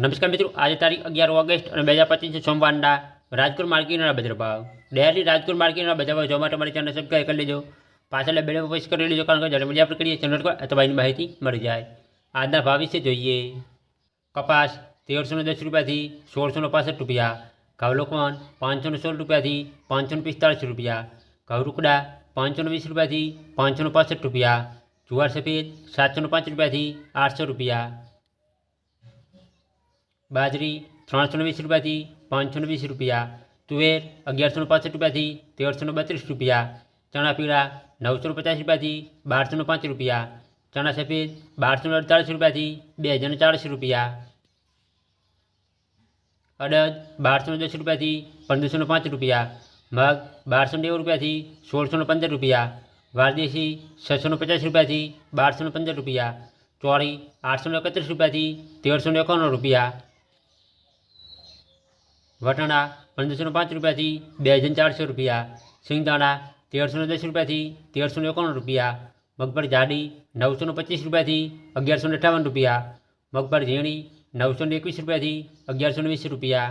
નમસ્કાર મિત્રો આજે તારીખ અગિયાર ઓગસ્ટ અને બે હજાર પચીસ છે સોમવારના રાજકોટ માર્કેટના બજાર ભાવ ડેલી રાજકોટ માર્કેટના બજાર ભાવ જોવા માટે મારી ચેનલ સબસ્ક્રાઈબ કરી લેજો પાછળ બેડો પોસ્ટ કરી લેજો કારણ કે જ્યારે મજા આપણે કરીએ ચેનલ પર અથવા એની માહિતી મળી જાય આજના ભાવ વિશે જોઈએ કપાસ તેરસો ને દસ રૂપિયાથી સોળસો ને પાસઠ રૂપિયા ઘઉં લોકવાન પાંચસો ને સોળ રૂપિયાથી પાંચસો ને પિસ્તાળીસ રૂપિયા ઘઉં રૂકડા પાંચસો ને વીસ રૂપિયાથી પાંચસો ને પાસઠ રૂપિયા જુવાર સફેદ સાતસો ને પાંચ રૂપિયાથી આઠસો રૂપિયા બાજરી ત્રણસો ને વીસ રૂપિયાથી પાંચસો ને વીસ રૂપિયા તુવેર અગિયારસો ને પાસઠ રૂપિયાથી તેરસો ને બત્રીસ રૂપિયા ચણા પીળા નવસો ને પચાસ રૂપિયાથી બારસો ને પાંચ રૂપિયા ચણા સફેદ બારસો ને અડતાળીસ રૂપિયાથી બે હજાર ને ચાળીસ રૂપિયા અડદ બારસો ને દસ રૂપિયાથી પંદરસો ને પાંચ રૂપિયા મગ બારસો ને નેવું રૂપિયાથી સોળસો ને પંદર રૂપિયા વારદેશી છસો ને પચાસ રૂપિયાથી બારસો ને પંદર રૂપિયા ચોળી આઠસો ને એકત્રીસ રૂપિયાથી તેરસો ને એકાણું રૂપિયા વટાણા પંદરસો ને પાંચ રૂપિયાથી બે હજાર ચારસો રૂપિયા સિંગદાણા તેરસો ને દસ રૂપિયાથી તેરસો ને એકાણું રૂપિયા મગફળી જાડી નવસો ને પચીસ રૂપિયાથી અગિયારસો ને અઠાવન રૂપિયા મગફળી ઝીણી નવસો ને એકવીસ રૂપિયાથી અગિયારસો ને વીસ રૂપિયા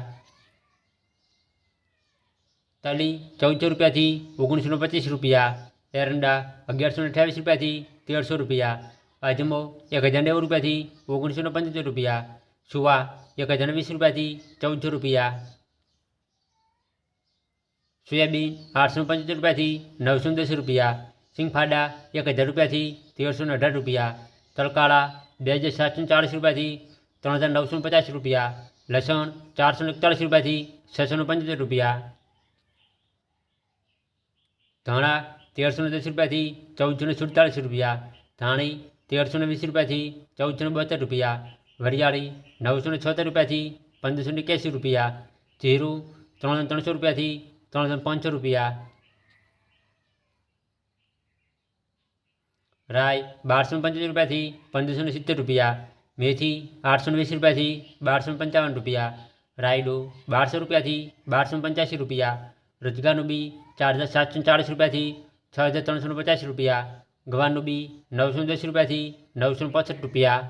તલી ચૌદસો રૂપિયાથી ઓગણીસો ને પચીસ રૂપિયા એરંડા અગિયારસો ને અઠ્યાવીસ રૂપિયાથી તેરસો રૂપિયા અજમો એક હજાર નેવું રૂપિયાથી ઓગણીસો ને પંચોતેર રૂપિયા સુવા એક હજાર વીસ રૂપિયાથી ચૌદસો રૂપિયા સોયાબીન આઠસો પંચોતેર રૂપિયાથી નવસો દસ રૂપિયા સિંગફાડા એક હજાર રૂપિયાથી તેરસો ને અઢાર રૂપિયા તલકાળા બે હજાર સાતસો ચાળીસ રૂપિયાથી ત્રણ હજાર નવસો પચાસ રૂપિયા લસણ ચારસો એકતાળીસ રૂપિયાથી છસો ને પંચોતેર રૂપિયા ધાણા તેરસો ને દસ રૂપિયાથી ચૌદસો ને સુડતાલીસ રૂપિયા ધાણી તેરસો ને વીસ રૂપિયાથી ચૌદસો ને બોતેર રૂપિયા વરિયાળી નવસો ને છોતેર રૂપિયાથી પંદરસો ને એક્યાસી રૂપિયા જીરું ત્રણ હજાર ત્રણસો રૂપિયાથી ત્રણ હજાર પાંચસો રૂપિયા રાય બારસો ને પંચોતેર રૂપિયાથી પંદરસો ને સિત્તેર રૂપિયા મેથી આઠસો ને વીસ રૂપિયાથી બારસો ને પંચાવન રૂપિયા રાયડો બારસો રૂપિયાથી બારસો ને પંચ્યાસી રૂપિયા રોજગારનું બી ચાર હજાર સાતસો ને ચાળીસ રૂપિયાથી છ હજાર ત્રણસો ને પચાસ રૂપિયા ગવારનું બી નવસો ને દસ રૂપિયાથી નવસો ને પાસઠ રૂપિયા